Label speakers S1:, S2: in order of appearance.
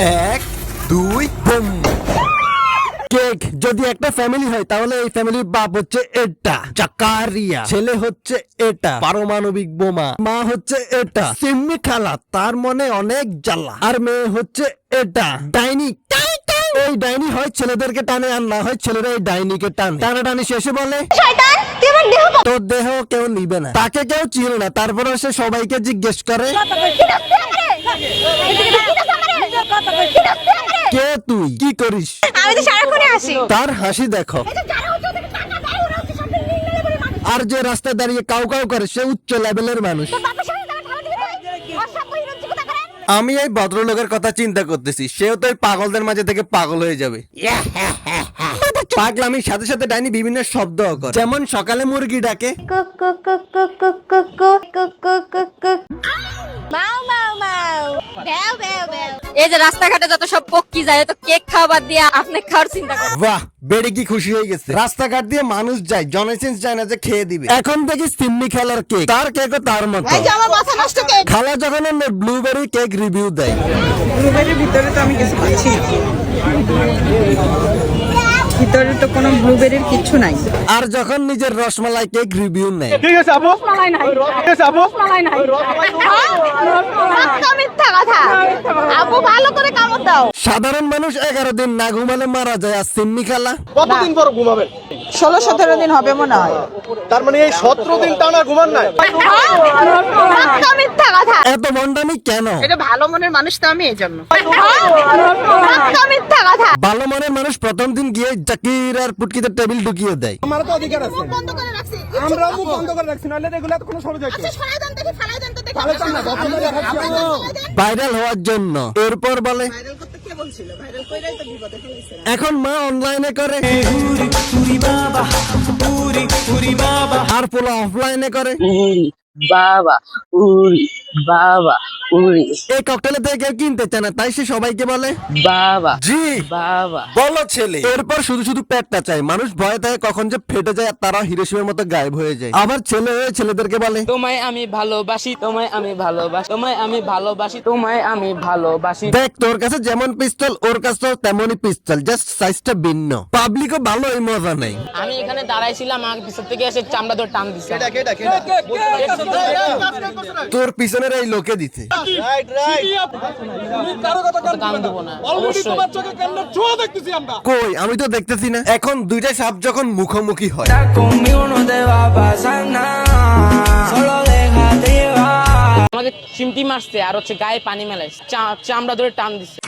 S1: এক দুই broom. Cake যদি একটা ফ্যামিলি হয় তাহলে এই ফ্যামিলির বাপ হচ্ছে এটা। জাকারিয়া। ছেলে হচ্ছে এটা। পারমাণবিক বোমা। মা হচ্ছে এটা। সিম্মি খালা তার মনে অনেক জ্বালা। আর মেয়ে হচ্ছে এটা। ডাইনি। এই ডাইনি হয় ছেলেদেরকে টানে আর না হয় ছেলেরা এই ডাইনিকে টানে। টানা টানি শেষে বলে
S2: শয়তান তুই আমার দেহ
S1: তোর দেহ কেউ নিবে না। তাকে কেউ চিনে না। তারপরে সে সবাইকে জিজ্ঞেস করে কে তুই কি করিস
S2: আমি তো সারাক্ষণই আসি
S1: তার হাসি দেখো আর যে রাস্তায় দাঁড়িয়ে কাউ কাউ করে সে উচ্চ লেভেলের মানুষ আমি এই ভদ্রলোকের কথা চিন্তা করতেছি সেও তো এই পাগলদের মাঝে থেকে পাগল হয়ে যাবে পাগলামির সাথে সাথে ডাইনি বিভিন্ন শব্দ করে যেমন সকালে মুরগি ডাকে
S2: মাও
S3: এই যে রাস্তাঘাটে যত সব পক্ষী যায় তো কেক খাবার দিয়ে আপনি খাওয়ার চিন্তা করেন।
S1: বাহ বেড়ে কি খুশি হয়ে গেছে? রাস্তাঘাট দিয়ে মানুষ যায় জনসেন্স যায় না যে খেয়ে দিবে। এখন থেকে সিমনি খেলার কেক। তার কেকও তার মতো।
S2: আমার মাথা নষ্ট কেক।
S1: খালা যখন ব্লুবেরি কেক রিভিউ দেয়।
S4: ব্লুবেরির ভিতরে তো আমি কিছু পাচ্ছি ভিতরে তো কোনো ব্লুবেরির কিছু নাই।
S1: আর যখন নিজের রসমালাই কেক রিভিউ নেয়।
S2: পাক্কা মিথ্যা কথা। আপু ভালো করে কামড় দাও।
S1: সাধারণ মানুষ এগারো দিন না ঘুমালে মারা যায় আর সিম্মি খেলা?
S5: কতদিন পর ঘুমাবেন?
S4: ষোলো সতেরো দিন হবে মনে হয়।
S5: তার মানে এই সতেরো দিন টানা ঘুমান নাই?
S2: মিথ্যা কথা
S1: এত মন্ডামি কেন?
S4: এটা ভালো মনের মানুষ তো আমি এই জন্য।
S2: মিথ্যা কথা
S1: ভালো মনের মানুষ প্রথম দিন গিয়ে জাকির আর পুটকিতে টেবিল ঢুকিয়ে দেয়।
S5: আমার তো অধিকার আছে।
S2: বন্ধ করে রাখছি।
S5: আমরাও মুখ বন্ধ করে রাখছি নাহলে এগুলো তো কোনো
S2: আচ্ছা সরাই দেন দেখি ফালাই দেন তো দেখি।
S5: ফালাই দেন না, যত দূরে রাখছি আমরা।
S1: ভাইরাল হওয়ার জন্য। এরপর বলে এখন মা অনলাইনে করে। পোলা অফলাইনে করে।
S6: বাবা উরি বাবা উরি
S1: এই ককটেলে থেকে কেউ কিনতে চায় না তাই সে সবাইকে বলে।
S6: বাবা
S1: জি
S6: বাবা।
S1: বলো ছেলে। এরপর শুধু শুধু পেটটা চাই মানুষ ভয়ে থাকে কখন যে ফেটে যায় তারা হিরোশিমের মতো গায়েব হয়ে যায়। আবার ছেলে হয়ে ছেলেদেরকে বলে
S6: তোমায় আমি ভালোবাসি তোমায় আমি ভালোবাসি তোমায় আমি ভালোবাসি তোমায় আমি ভালোবাসি।
S1: দেখ তোর কাছে যেমন পিস্তল ওর কাছে তেমনই পিস্তল জাস্ট সাইজটা ভিন্ন। পাবলিকও ভালো এই মজা নেই।
S6: আমি এখানে দাঁড়াইছিলাম আমার পিছন থেকে এসে চামড়া ধরে টান দিছে
S1: তোর পিছনের এই লোকে দিতে। কই? আমি তো দেখতেছি না। এখন দুইটা সাপ যখন মুখোমুখি হয়.
S6: আমাকে চিমটি মারছে আর হচ্ছে গায়ে পানি মেলাইছে। চামড়া ধরে টান দিছে।